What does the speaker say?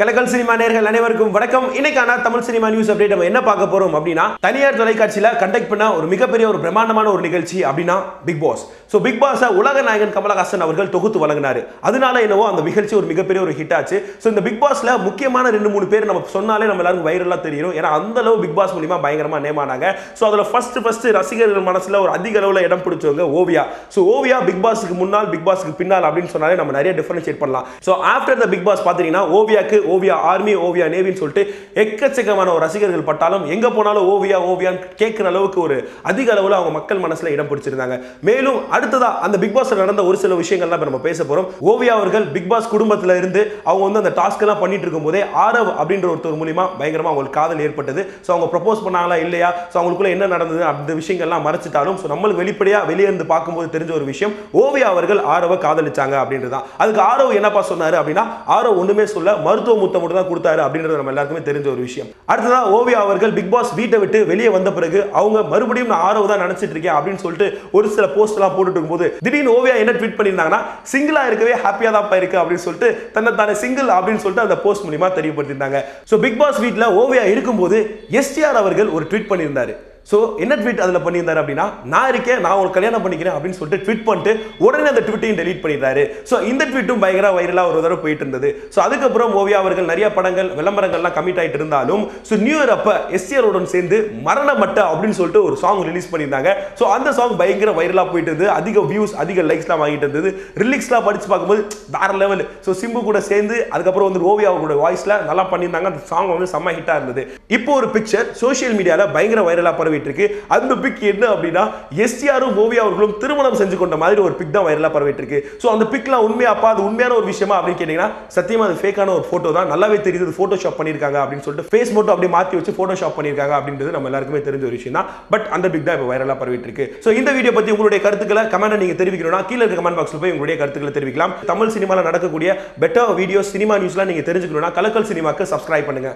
கலக்கல் cinema நேர்கள் அனைவருக்கும் வணக்கம். இன்னைக்கான தமிழ் சினிமா நியூஸ் அப்டேட் நம்ம என்ன பார்க்க போறோம் அப்படின்னா தனியார் தொலைக்காட்சியில் கண்டக்ட் பண்ண ஒரு மிகப்பெரிய ஒரு பிரம்மாண்டமான ஒரு நிகழ்ச்சி அப்படின்னா பிக் பாஸ் ஸோ பிக் பாஸை உலக நாயகன் கமலஹாசன் அவர்கள் தொகுத்து வழங்கினார். அதனால என்னவோ அந்த நிகழ்ச்சி ஒரு மிகப்பெரிய ஒரு ஹிட் ஆச்சு. ஸோ இந்த பிக் பாஸ்ல முக்கியமான ரெண்டு மூணு பேர் நம்ம சொன்னாலே நம்ம எல்லாருக்கும் வைரலாக தெரியும். ஏன்னா அந்த அளவு பிக் பாஸ் மூலியமா பயங்கரமா நேமானாங்க ஸோ அதில் ஃபர்ஸ்ட் ஃபர்ஸ்ட் ரசிகர்கள் மனசுல ஒரு அதிக அளவில் இடம் பிடிச்சவங்க ஓவியா. ஸோ ஓவியா பிக் பாஸ்க்கு முன்னால் பிக் பாஸ்க்கு பின்னால் அப்படின்னு சொன்னாலே நம்ம நிறைய டிஃபரன்ஷியேட் பண்ணலாம். So after the Bigg Boss பார்த்தீங்கன்னா ஓவியாக்கு ஓவியா ஆர்மி ஓவியா நேவின்னு சொல்லிட்டு எக்கச்சக்கமான ஒரு ரசிகர்கள் பட்டாலும் எங்க போனாலும் ஓவியா ஓவியான்னு கேட்குற அளவுக்கு ஒரு அதிக அளவில் அவங்க மக்கள் மனசுல இடம் பிடிச்சிருந்தாங்க. மேலும் அடுத்ததா அந்த பிக் பாஸில் நடந்த ஒரு சில விஷயங்கள்லாம் இப்ப நம்ம பேச போறோம். ஓவியா அவர்கள் பிக் பாஸ் குடும்பத்தில் இருந்து அவங்க வந்து அந்த டாஸ்க்கெல்லாம் பண்ணிட்டு இருக்கும்போதே ஆரவ் அப்படின்ற ஒருத்தர் மூலிமா பயங்கரமா அவங்களுக்கு காதல் ஏற்பட்டது. ஸோ அவங்க ப்ரப்போஸ் பண்ணாங்களா இல்லையா? ஸோ அவங்களுக்குள்ள என்ன நடந்தது அந்த விஷயங்கள்லாம் மறைச்சிட்டாலும் ஸோ நம்மளுக்கு வெளிப்படையா வெளியே இருந்து பார்க்கும்போது தெரிஞ்ச ஒரு விஷயம் ஓவியா அவர்கள் ஆரவ காதலிச்சாங்க அப்படின்றதான் அதுக்கு ஆரவ் என்னப்பா சொன்னாரு அப்படின்னா ஆரவ் ஒன்றுமே சொல்ல மருத்துவ முத்தம் மட்டும் தான் கொடுத்தாரு அப்படின்றது நம்ம எல்லாருக்குமே தெரிஞ்ச ஒரு விஷயம். அடுத்ததா ஓவியா அவர்கள் பிக் பாஸ் வீட்டை விட்டு வெளியே வந்த பிறகு அவங்க மறுபடியும் நான் ஆரவு தான் நினைச்சிட்டு இருக்கேன் அப்படின்னு சொல்லிட்டு ஒரு சில போஸ்ட் எல்லாம் போட்டுட்டு இருக்கும்போது திடீர்னு ஓவியா என்ன ட்வீட் பண்ணியிருந்தாங்கன்னா சிங்கிளா இருக்கவே ஹாப்பியா தான் இருக்கு அப்படின்னு சொல்லிட்டு தன்னை தானே சிங்கிள் அப்படின்னு சொல்லிட்டு அந்த போஸ்ட் மூலியமா தெரியப்படுத்தியிருந்தாங்க. ஸோ பிக் பாஸ் வீட்டில் ஓவியா இருக்கும்போது எஸ்டிஆர் அவர்கள் ஒரு ட்வீட் பண்ணியிருந்தாரு. ஸோ என்ன ட்வீட் அதில் பண்ணியிருந்தாரு அப்படின்னா நான் இருக்கேன் நான் ஒரு கல்யாணம் பண்ணிக்கிறேன் அப்படின்னு சொல்லிட்டு ட்வீட் பண்ணிட்டு உடனே அந்த ட்விட்டையும் டெலீட் பண்ணிடுறாரு. ஸோ இந்த ட்வீட்டும் பயங்கர வைரலாக ஒரு தடவை போயிட்டு இருந்தது. ஸோ அதுக்கப்புறம் ஓவியா அவர்கள் நிறைய படங்கள் விளம்பரங்கள்லாம் கமிட் ஆகிட்டு இருந்தாலும் ஸோ நியூ இயர் அப்போ எஸ்டிஆருடன் சேர்ந்து மரண மட்ட அப்படின்னு சொல்லிட்டு ஒரு சாங் ரிலீஸ் பண்ணியிருந்தாங்க. ஸோ அந்த சாங் பயங்கர வைரலாக போயிட்டு இருந்தது. அதிக வியூஸ் அதிக லைக்ஸ்லாம் வாங்கிட்டு இருந்தது. ரிலிக்ஸ்லாம் படிச்சு பார்க்கும்போது வேற லெவல் ஸோ சிம்பு கூட சேர்ந்து அதுக்கப்புறம் வந்து ஓவியா அவங்களோட வாய்ஸில் நல்லா பண்ணியிருந்தாங்க. அந்த சாங் வந்து செம்ம ஹிட்டாக இருந்தது. இப்போ ஒரு பிக்சர் சோஷியல் மீடியாவில் பயங்கர வைரலாக பரவி பரவிட்டு இருக்கு அந்த பிக் என்ன அப்படின்னா எஸ்டிஆரும் ஓவியா அவர்களும் திருமணம் செஞ்சு கொண்ட மாதிரி ஒரு பிக் தான் வைரலாக பரவிட்டு இருக்கு ஸோ அந்த பிக்லாம் உண்மையாப்பா அது உண்மையான ஒரு விஷயமா அப்படின்னு கேட்டீங்கன்னா சத்தியமா அது ஃபேக்கான ஒரு ஃபோட்டோ தான். நல்லாவே தெரியுது ஃபோட்டோஷாப் பண்ணியிருக்காங்க அப்படின்னு சொல்லிட்டு ஃபேஸ் மட்டும் அப்படியே மாற்றி வச்சு ஃபோட்டோஷாப் பண்ணியிருக்காங்க அப்படின்றது நம்ம எல்லாருக்குமே தெரிஞ்ச ஒரு விஷயம் தான். பட் அந்த பிக் தான் இப்போ வைரலாக பரவிட்டு இருக்கு ஸோ இந்த வீடியோ பற்றி உங்களுடைய கருத்துக்களை கமெண்ட் நீங்க தெரிவிக்கணும்னா கீழே இருக்க கமெண்ட் பாக்ஸில் போய் உங்களுடைய கருத்துக்களை தெரிவிக்கலாம். தமிழ் சினிமாவில் நடக்கக்கூடிய பெட்டர் வீடியோ சினிமா நியூஸ்லாம் நீங்க தெரிஞ்சுக்கணும்னா கலக்கல் சினிமாக்கு சப்ஸ்கிரைப் பண்ணுங்க.